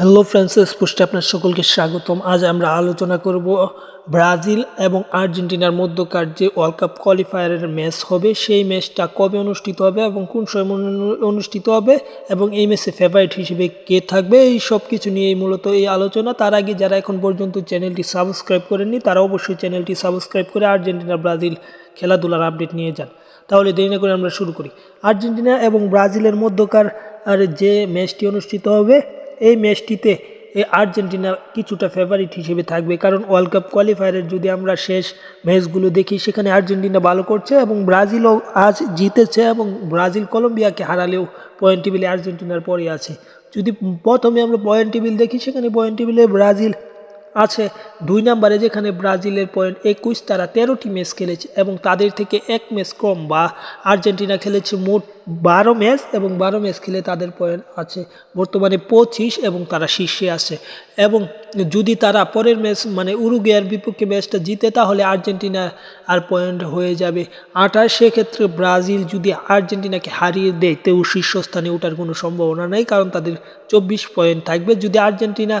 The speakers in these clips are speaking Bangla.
হ্যালো ফ্রান্সিস পোস্টে আপনার সকলকে স্বাগতম। আজ আমরা আলোচনা করব ব্রাজিল এবং আর্জেন্টিনার মধ্যকার যে ওয়ার্ল্ড কাপ কোয়ালিফায়ারের ম্যাচ হবে, সেই ম্যাচটা কবে অনুষ্ঠিত হবে এবং কোন সময় অনু- অনুষ্ঠিত হবে এবং এই ম্যাচে ফেভারিট হিসেবে কে থাকবে, এই সব কিছু নিয়েই মূলত এই আলোচনা। তার আগে যারা এখন পর্যন্ত চ্যানেলটি সাবস্ক্রাইব করেননি, তারা অবশ্যই চ্যানেলটি সাবস্ক্রাইব করে আর্জেন্টিনা, ব্রাজিল খেলাধুলার আপডেট নিয়ে যান। তাহলে দেরি না করে আমরা শুরু করি। আর্জেন্টিনা এবং ব্রাজিলের মধ্যকার আর যে ম্যাচটি অনুষ্ঠিত হবে এই ম্যাচটিতে এই আর্জেন্টিনা কিছুটা ফেভারিট হিসেবে থাকবে। কারণ ওয়ার্ল্ড কাপ কোয়ালিফায়ারের যদি আমরা শেষ ম্যাচগুলো দেখি, সেখানে আর্জেন্টিনা ভালো করছে এবং ব্রাজিলও আজ জিতেছে এবং ব্রাজিল কলম্বিয়াকে হারালেও পয়েন্ট টেবিলে আর্জেন্টিনার পরে আছে। যদি প্রথমে আমরা পয়েন্ট টেবিল দেখি, সেখানে পয়েন্ট টেবিলে ব্রাজিল আছে। দুই নম্বরে যেখানে ব্রাজিলের পয়েন্ট একুশ, তারা তেরোটি ম্যাচ খেলেছে এবং তাদের থেকে এক ম্যাচ কম বা আর্জেন্টিনা খেলেছে মোট বারো ম্যাচ এবং বারো ম্যাচ খেলে তাদের পয়েন্ট আছে। বর্তমানে পঁচিশ এবং তারা শীর্ষে আছে। এবং যদি তারা পরের ম্যাচ মানে উরুগুয়ের বিপক্ষে ম্যাচটা জিতে, তাহলে আর্জেন্টিনা আর পয়েন্ট হয়ে যাবে আঠাশ। সেক্ষেত্রে ব্রাজিল যদি আর্জেন্টিনাকে হারিয়ে দেয়, তেও শীর্ষস্থানে ওঠার কোনো সম্ভাবনা নেই, কারণ তাদের চব্বিশ পয়েন্ট থাকবে। যদি আর্জেন্টিনা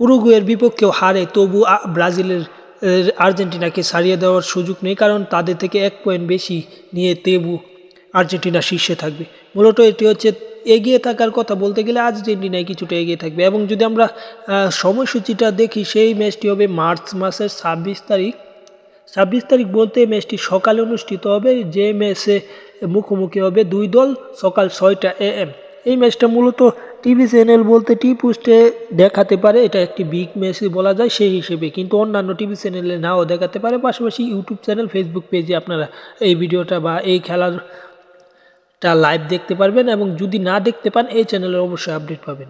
উরুগুয়ের বিপক্ষেও হারে, তবু ব্রাজিলের আর্জেন্টিনাকে ছাড়িয়ে দেওয়ার সুযোগ নেই, কারণ তাদের থেকে এক পয়েন্ট বেশি নিয়ে তেবু আর্জেন্টিনা শীর্ষে থাকবে। মূলত এটি হচ্ছে এগিয়ে থাকার কথা বলতে গেলে আর্জেন্টিনায় কিছুটা এগিয়ে থাকবে। এবং যদি আমরা সময়সূচিটা দেখি, সেই ম্যাচটি হবে মার্চ মাসের ছাব্বিশ তারিখ। ছাব্বিশ তারিখ বলতে ম্যাচটি সকালে অনুষ্ঠিত হবে, যে ম্যাচে মুখোমুখি হবে দুই দল সকাল ছয়টা এ এম। এই ম্যাচটা মূলত টিভি চ্যানেল বলতে টি পোস্টে দেখাতে পারে, এটা একটি বিগ মেসেজ বলা যায় সেই হিসেবে। কিন্তু অন্যান্য টিভি চ্যানেলে নাও দেখাতে পারে, পাশাপাশি ইউটিউব চ্যানেল ফেসবুক পেজে আপনারা এই ভিডিওটা বা এই খেলারটা লাইভ দেখতে পারবেন এবং যদি না দেখতে পান, এই চ্যানেলের অবশ্যই আপডেট পাবেন।